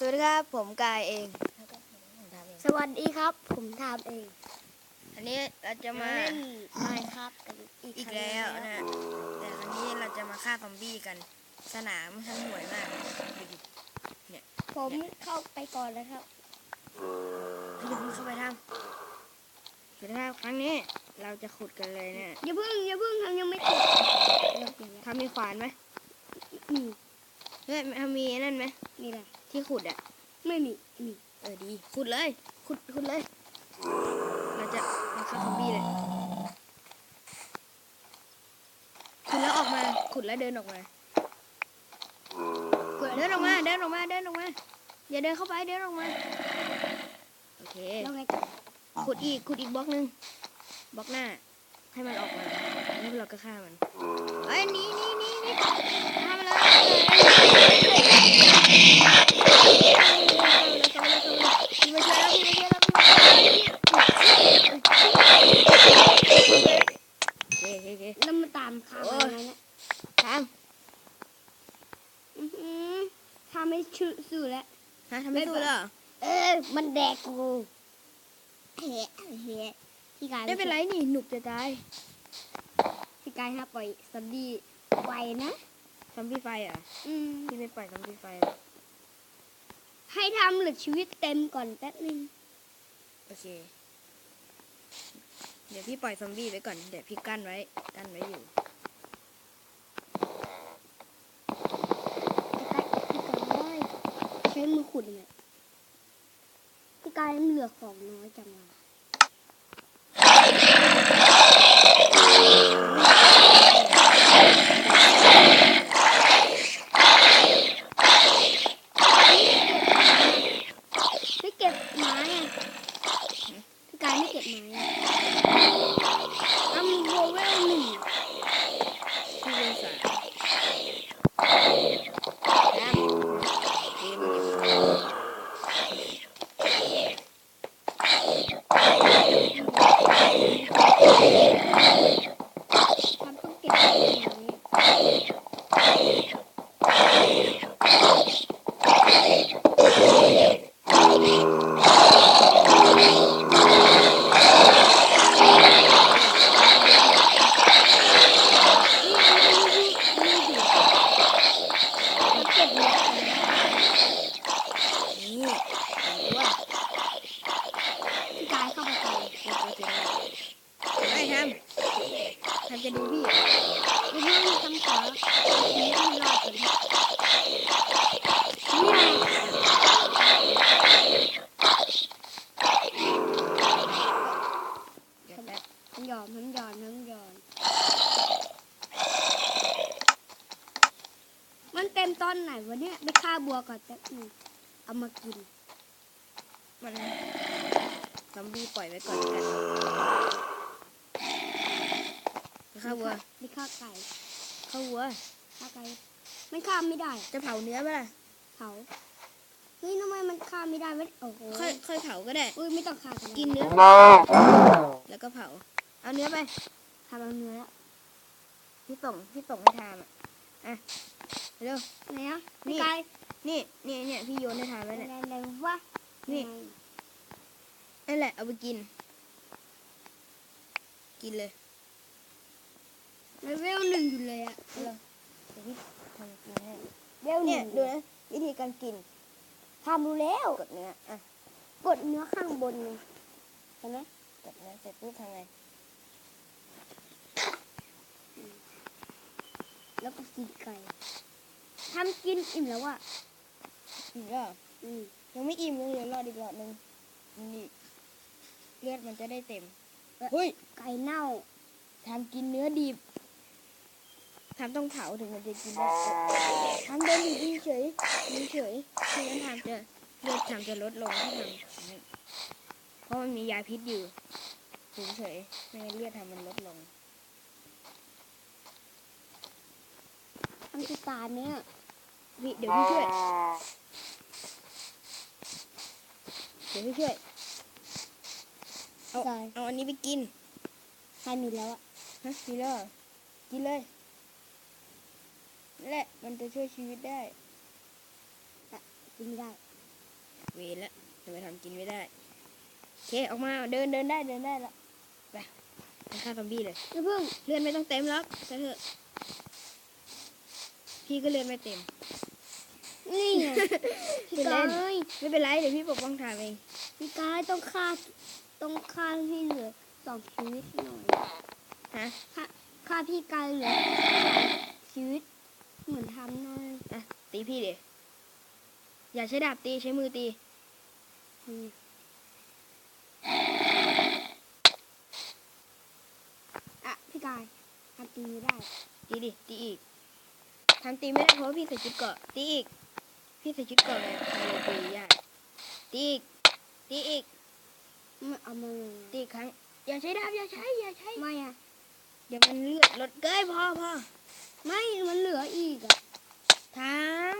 สวัสดีครับ ผมกายเองผมทำเอง สวัสดีครับ ผมทำเองอันนี้เราจะมาเล่นไมครับกันอีกอีกครั้งแล้วนะ แต่ครั้งนี้เราจะมาฆ่าซอมบี้กัน สนามทั้งหน่วยมากดูดิผมเข้าไปก่อนนะครับ อย่าเพิ่งเข้าไปทำสวัสดีครับครั้งนี้เราจะขุดกันเลยเนี่ยอย่าเพิ่งอย่าเพิ่งทำยังไม่ติดเริ่มเปลี่ยนแล้วทำมีขวานไหมมีเฮ้ยทำมีนั่นไหมมีอะไร ที่ขุดอะไม่มีมีเออดีขุดเลย ขุดขุดเลยเราจะมาฆ่าซอมบี้เลยขุดแล้วออกมาขุดแล้วเดินออกมาเกิดเดินออกมาเดินออกมาเดินออกมาอย่าเดินเข้าไปเดินออกมาโอเคแล้วไงต่อขุดอีกขุดอีกบล็อกหนึ่งบล็อกหน้า ให้มันออกมาแล้วเราก็ฆ่ามันเอ้ยหนี่นี่นี่นี่ฆ่ามันเลยฆ่ามันเลยฆ่ามันเลยพี่มาช่วยแล้วพี่มาช่วยแล้วโอเคโอเคโอเค แล้วมาตามข่าว โอ้ย อะไรเนี่ย ทำ อื้อหือ ทำไม่ชื่อสื่อแล้ว ฮะทำไม่สู้เหรอเออ มันแดกกูเฮ้เฮ้พี่กายไม่เป็นไรนี่หนุกจะตายพี่กายฮะปล่อยสัมดีไวนะซอมบี้ไฟเหรอะอืมพี่ไม่ปล่อยซอมบี้ไฟหรอกให้ทำเหลือชีวิตเต็มก่อนแป๊บนึงโอเค เดี๋ยวพี่ปล่อยซอมบี้ไว้ก่อน เดี๋ยวพี่กั้นไว้ กั้นไว้อยู่ พี่กายพี่กายใช้มือขุดเลยพี่กายมันเหลือของน้อยจังเลยม่เก็บไม้อะพี่กายไม่เก็บไม้อะทำโบเวลหนึ่ง พี่เรียนสายน้ำเกมทำต้องเก็บไม้อย่างนี้ เก็บเล็กนี่ตัวพี่กายเข้าไปก่อนตัวตัวตัวไม่ทำทำจะดูพี่ไม่มีคำขอพี่ไม่รอดก่อนนี่ไง เดี๋ยวแป๊บ ทั้งหยอมทั้งหยอนทั้งหยอนมันเต็มต อนไหนวะเนี่ยไปฆ่าบัวก่อนแป๊บนึงเอามากิน มันซอมบี้ปล่อยไว้ก่อนกันข้าววัวไปฆ่าไก่ข้าววัวฆ่าไก่มันฆ่าไม่ได้ จะเผาเนื้อไหมล่ะเผาเฮ้ยทำไมมันฆ่าไม่ได้วะโอ้โหค่อยค่อยเผาก็ได้ อุ้ยไม่ต้องฆ่ากันกินเนื้อ แล้วก็เผา เอาเนื้อไปทำเอาเนื้อแล้วพี่ส่งพี่ส่งให้ทามอะ อะ เร็ว ไหนอะนี่ พี่กายนี่นี่เนี่ยพี่โยนให้ทามไหนแล้วเนี่ยไหนวะนี่ไหนั่นแหละเอาไปกิน กินเลยเลเวลหนึ่งอยู่เลยอะเร็วเดี๋ยวพี่ทำกินให้เลเวลหเนี่นึ่ยงดูนะวิธีการกินทำรู้แล้ว กดเนื้ออะกดเนื้อข้างบนไงเห็นไหมกดเนื้อเสร็จปุ๊บทำไงแล้วก็กินไก่ ทำกินอิ่มแล้วอะอิ่มแล้วเหรออืมยังไม่อิ่มเลยเดี๋ยวรออีกหลอดหนึ่งนี่เลือดมันจะได้เต็มเฮ้ยไก่เน่าทำกินเนื้อดิบทำต้องเผาถึงมันจะกินได้ทำเดินอยู่เฉยๆเฉยๆไม่งั้นทำจะเลือดทำจะลดลงถ้าทำอย่างนั้นเพราะมันมียาพิษอยู่เฉยๆไม่งั้นเลือดทำมันลดลงทำจะตายเนี่ย พี่เดี๋ยวพี่ช่วย เดี๋ยวพี่ช่วย เอาตายเอาอันนี้ไปกินใครมีแล้วอะฮะกินแล้วเหรอกินเลยนั่นแหละมันจะช่วยชีวิตได้ กินไม่ได้กเวรแล้วทำไมทำกินไม่ได้โอเคออกมาเดินเดินได้เดินได้แล้วไปไปฆ่าซอมบี้เลย อย่าเพิ่งเลือดไม่ต้องเต็มแล้วไปเถอะพี่ก็เลือดไม่เต็ม นี่ไงพี่เป็นกาเล่นยไม่เป็นไรเดี๋ยวพี่ปกป้องทามเองพี่กายต้องฆ่าต้องฆ่าให้เหลือสองชีวิตหน่อยฮะฆ่าฆ่าพี่กายเหลือชีวิตเหมือนทำหน่อยอะตีพี่เดี๋ยวอย่าใช้ดาบตีใช้มือตีอืมอะพี่กายทำตีไม่ได้ตีดิตีอีกทำตีไม่ได้เพราะว่าพี่ใส่ชุดเกราะตีอีก พี่ใส่ชุดเกราะไงเลยตียากตีอีกตีอีกไม่เอามาเลยตีอีกครั้งอย่าใช้ดาบอย่าใช้อย่าใช้ไม่อะเดี๋ยวมันเลือดลดเกยพอพอไม่มันเหลืออีกอะทาง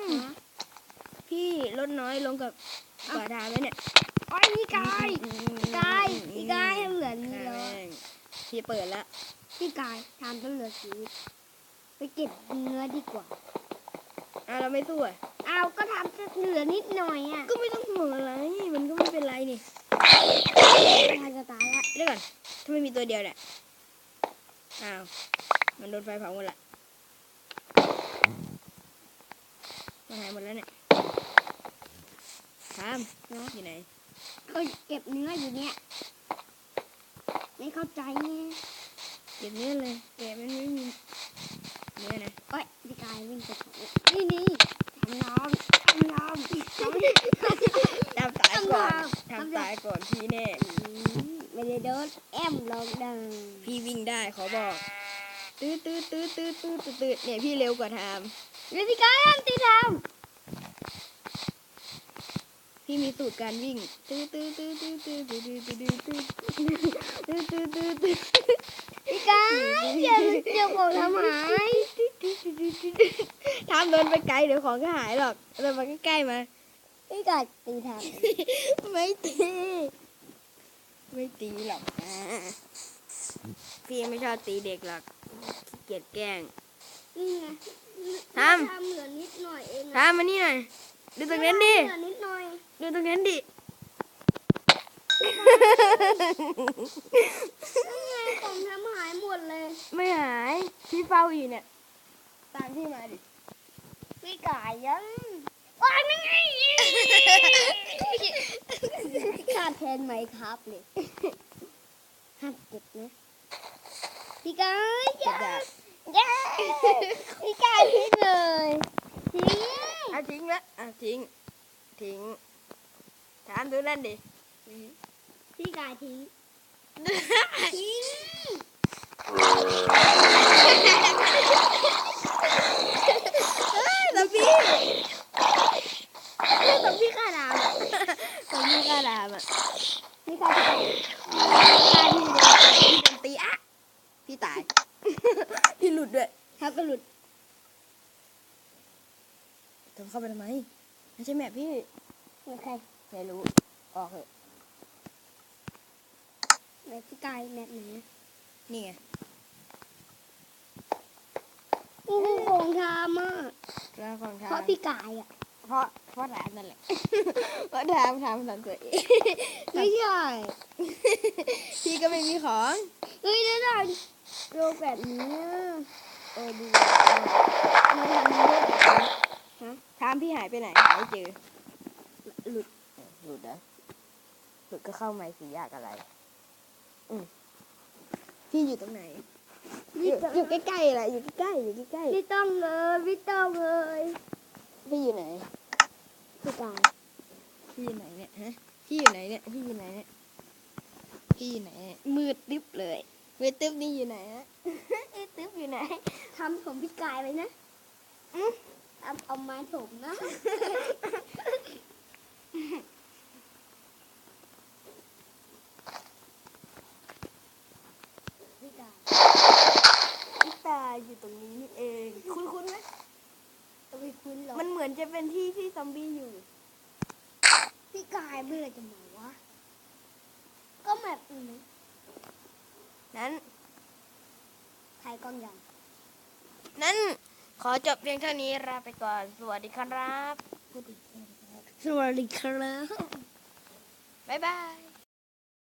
พี่ลดน้อยลงกับกว่าทางไหมเนี่ยโอ้ยพี่กายพี่กายพี่กายเหลือนี่ฆ่าแล้วแม่งพี่เปิดแล้วพี่กายทำต้องเหลือชีวิตไปเก็บเนื้อดีกว่า อะเราไม่สู้อะเอาก็ทำจะเหลือนิดหน่อยอะก็ไม่ต้องห่วงอะไรมันก็ไม่เป็นไรนี่ทายจะตายละเดี๋ยวก่อนถ้าไม่มีตัวเดียวเนี่ยอ้าวมันโดนไฟเผาหมดละมันหายหมดแล้วเนี่ยทามนะอยู่ไหนก็เก็บเนื้ออยู่เนี่ยไม่เข้าใจไงเก็บเนื้อเลยแกมันไม่มี เนื้อนะเอ้ยพี่กายวิ่งไปของนี่นี่ทำน้ำทำน้ำทำทำตายก่อนทำทำตายก่อนพี่แน่ไม่ได้โดนแอมลองดังพี่วิ่งได้ขอบอกตื้อตื้อตื้อตื้อตื้อตื้อตื้อเนี่ยพี่เร็วกว่าทามเดี๋ยวพี่กายทำตีทพี่มีสูตรการวิ่งตื้อตื้อตื้อตื้อตื้อตื้อตื้อตื้อตื้อตื้อตื้อตื้อตื้อำ พี่กายอย่าเดี๋ยวผมทำหายทามเดินไปไกลเดี๋ยวของก็หายหรอกเดินมาใกล้ๆมาพี่กายตีทไม่ตี ไม่ตีหรอกอ่าพี่ไม่ชอบตีเด็กหรอกขี้เกียจแกล้งำนี่ไงทำทำเหลือนิดหน่อยเองทามมานี่หน่อยดูตรงนั้นดิเหลือนิดหน่อยดูตรงนั้นดินี่ไงผมทำหายหมดเลย ไม่หายพี่เฝ้าอยู่เนี่ย ตามพี่มาดิ พี่กายยังว้ายไม่ไงขาดแทนไหมครับเลยห้ามเก็บนะ พี่กายอย่าเก็บดาบอย่าพี่กายทิ้งเลยทิ้งอะทิ้งละอะทิ้ง ทิ้งถามดูนั่นดิ พี่กายทิ้ง ทิ้ง ตบพี่ตบพี่ข้าดามตบพี่ข้าดามอะพี่กายทิ้งพี่โดนตีอะพี่ตาย พี่หลุดด้วยครับก็หลุดเธอเข้าไปทำไมไม่ใช่แม่พี่ไม่ใครไม่รู้ออกเถอะไหนพี่กายแมทไหนนี่ไง โอ้โหของทามอะแล้วของทาเพราะพี่กายอะ เพราะเพราะถามนั่นแหละ เพราะถามถามสันตัวเองไม่ใช่ พี่ก็ไม่มีของเฮ้ยแล้วเราโลแบบนี้อะเออดูมาทำเรื่องแบบนี้ถามพี่หายไปไหนหาไม่เจอ หลุดหลุดนะหลุดก็เข้าไม่สียากอะไร อืมพี่อยู่ตรงไหน อยู่อยู่ใกล้ๆแหละอยู่ใกล้ๆอยู่ใกล้ไม่ต้องเลยไม่ต้องเลยๆพี่อยู่ไหนพี่กายพี่อยู่ไหนเนี่ยฮะพี่อยู่ไหนเนี่ยพี่อยู่ไหนเนี่ยพี่อยู่ไหนเนี่ยมืดตึ๊บเลยมืดตึ๊บนี่อยู่ไหนฮะมืดตึ๊บอยู่ไหนทำผมพี่กายเลยนะเอาเอาไม้ถมนะพี่กาย พี่ ตาอยู่ตรงนี้นี่เอง คุ้นๆไหมจะไปคุ้นหรอมันเหมือนจะเป็นที่ที่ซอมบี้อยู่ พี่กายเมื่อไหรจะมาวะก็แบบอื่นนะนั้นไทยกล้องยังนั้นขอจบเพียงเท่านี้ลาไปก่อน สวัสดีครับพูดดิสวัสดีครับบ๊ายบาย